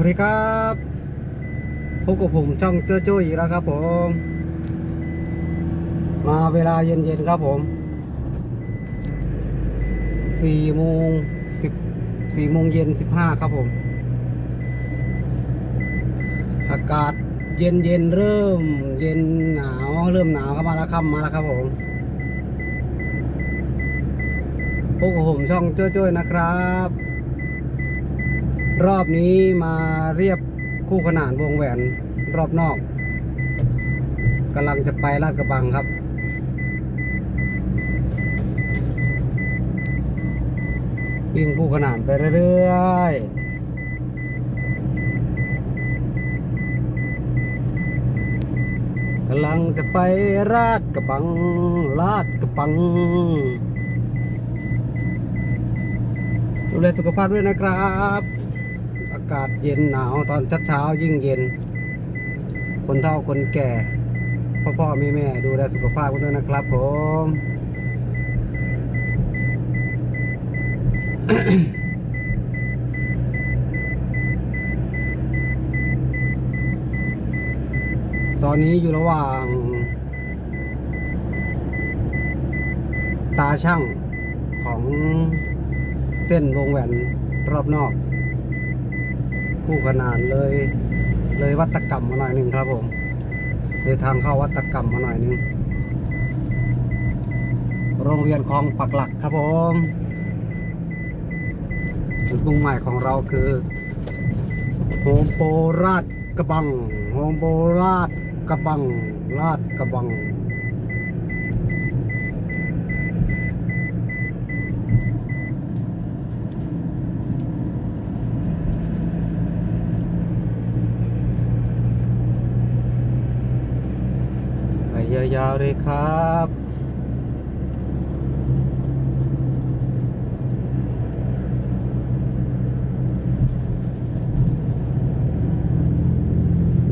วัสดีครับพบกับผมช่องเจ้าจุ้ยอีกแล้วครับผม มาเวลาเย็นๆครับผมสี่โมงสิบสี่โมงเย็นสิบห้าครับผม อากาศเย็นเย็นๆเริ่ม เย็นหนาวเริ่มหนาวเข้ามาแล้วครับมาแล้วครับผมพบกับผมช่องเจ้าจุ้ยนะครับ รอบนี้มาเรียบคู่ขนานวงแหวนรอบนอกกำลังจะไปลาดกระบังครับ วิ่งคู่ขนานไปเรื่อยกำลังจะไปลาดกระบังลาดกระบังดูแลสุขภาพด้วยนะครับากาศเย็นหนาวตอนเช้าๆยิ่งเย็น คนเฒ่าคนแก่ พ่อพ่อแม่แม่ดูแลสุขภาพกันด้วยนะครับผมตอนนี้อยู่ระหว่าง ตาช่างของเส้นวงแหวนรอบนอก คู่ขนานเลย เลยวัตกรรมมาหน่อยหนึ่งครับผมเลยทางเข้าวัตกรรมมาหน่อยหนึ่งโรงเรียนคลองปักหลักครับผม จุดมุ่งหมายของเราคือโฮมโปราดกระบังโฮมโปราดกระบังลาดกระบัง ไป ยาวๆเลยครับ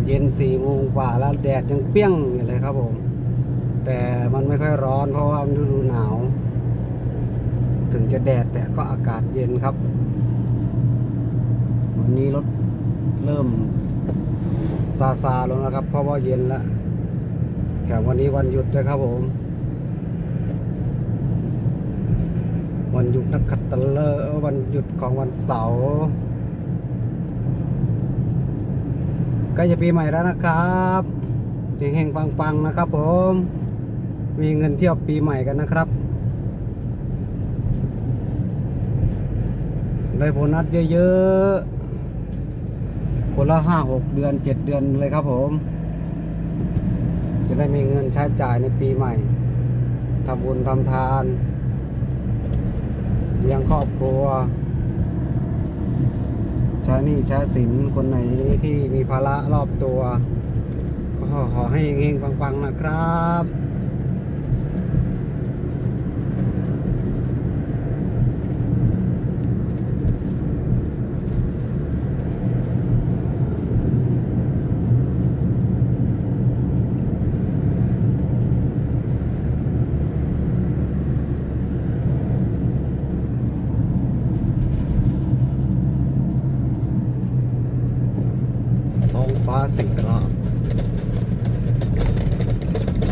เย็นสี่โมงกว่าแล้วแดดยังเปี้ยงอยู่เลยครับผม แต่มันไม่ค่อยร้อนเพราะว่ามันฤดูหนาว ถึงจะแดดแต่ก็อากาศเย็นครับ วันนี้รถเริ่มซาซาลงแล้วครับ เพราะว่าเย็นแล้ว แถมวันนี้วันหยุดด้วยครับผม วันหยุดนักขัตฤกษ์วันหยุดของวันเสาร์ใกล้จะปีใหม่แล้วนะครับเฮงๆปังๆนะครับผม มีเงินเที่ยวปีใหม่กันนะครับ ได้โบนัสเยอะๆ คนละห้าหกเดือนเจ็ดเดือนเลยครับผม จะได้มีเงินใช้จ่ายในปีใหม่ทำบุญทำทานเลี้ยงครอบครัว ใช้หนี้ใช้สินคนไหนที่มีภาระรอบตัว ก็ขอให้เฮงๆปังๆนะครับ ท้ องฟ้าสีคราม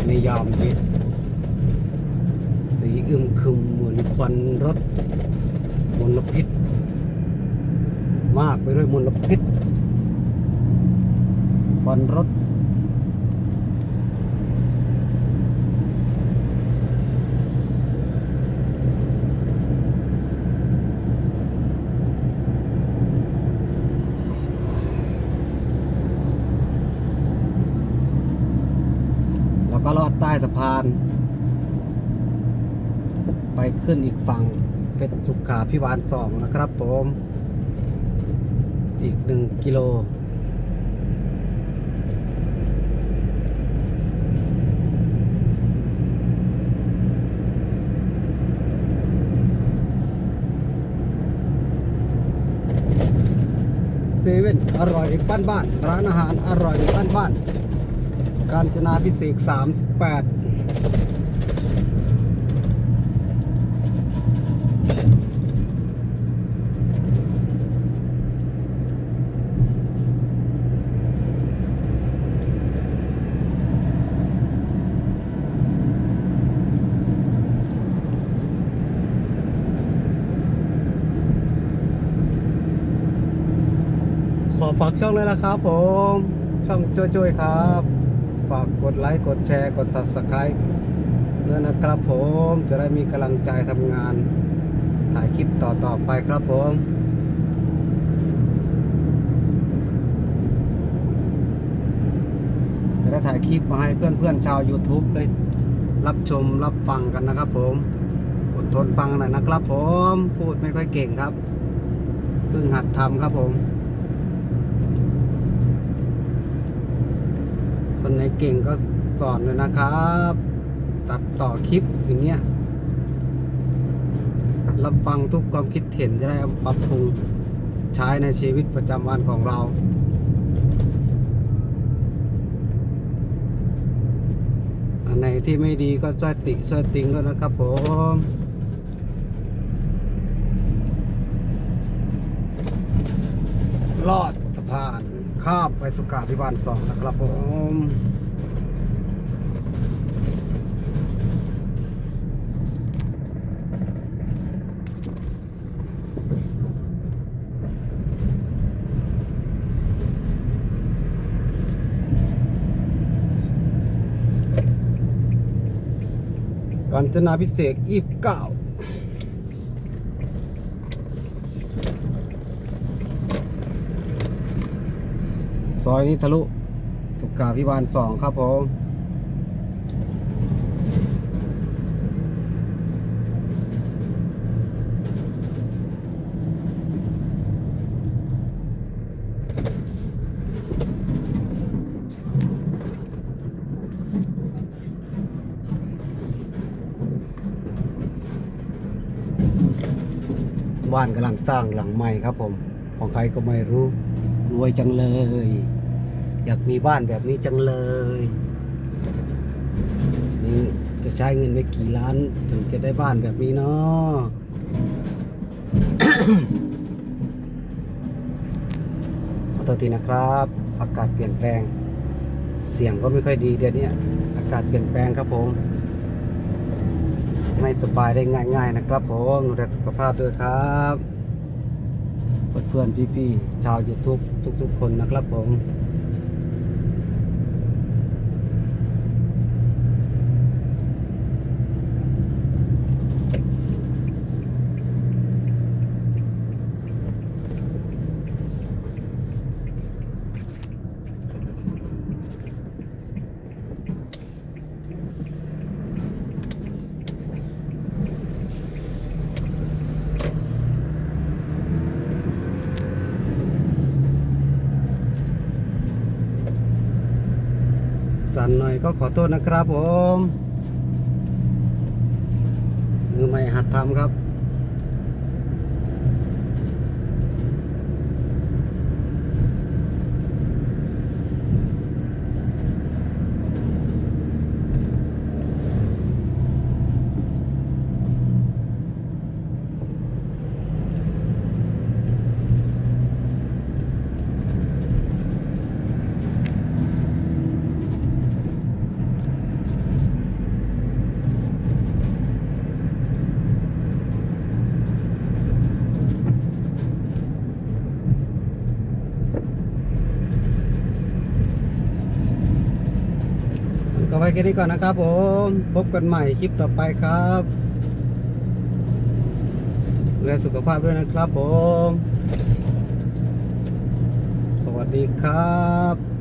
ในยามเย็นสีอึมครึมเหมือนควันรถมลพิษ มากไปด้วยมลพิษควันรถ แล้วก็ลอดใต้ สะพาน ไปขึ้นอีกฝั่งเป็นสุขาพิบาลสองนะครับผม อีกหนึ่งกิโลเซเว่นอร่อยบ้านบ้านร้านอาหารอร่อยบ้านบ้าน การจนาพิเศษ 38ขอฝากช่องเลยนะครับผม ช่องโจโจ้ครับ ฝากกดไลค์กดแชร์กด subscribe ด้วยนะครับผมจะได้มีกำลังใจทำงานถ่ายคลิปต่อๆไปครับผมจะได้ถ่ายคลิปมาให้เพื่อนๆชาว YouTube ได้รับชมรับฟังกันนะครับผมอดทนฟังหน่อยนะครับผมพูดไม่ค่อยเก่งครับเพิ่งหัดทำครับผม คนไหนเก่งก็สอนเลยนะครับ ตัดต่อคลิปอย่างเงี้ยรับฟังทุกความคิดเห็นจะได้ปรับปรุงใช้ในชีวิตประจำวันของเราอันไหนที่ไม่ดีก็ช่วยติช่วยติงด้วยนะครับผมลอดสะพาน ข้ามไปสุขาพิบาลสองนะครับผมกาญจนาพิเศษยี่สิบเก้า ซอยนี้ทะลุ สุขาพิบาลสองครับผมบ้านกำลังสร้างหลังใหม่ครับผม ของใครก็ไม่รู้ รวยจังเลย อยากมีบ้านแบบนี้จังเลยนี่จะใช้เงินไปกี่ล้าน ถึงจะได้บ้านแบบนี้เนาะขอโทษทีนะครับ อากาศเปลี่ยนแปลง เสียงก็ไม่ค่อยดีเดี๋ยวนี้อากาศเปลี่ยนแปลงครับผม ไม่สบายได้ง่าย ๆ นะครับผมดูแลสุขภาพด้วยครับเพื่อนๆพี่ๆชาวยูทูบทุก ๆ คนนะครับผม สั่นหน่อยก็ขอโทษนะครับผมมือใหม่หัดทำครับ ไว้แค่นี้ก่อนนะครับผมพบกันใหม่คลิปต่อไปครับดูแลสุขภาพด้วยนะครับผม สวัสดีครับ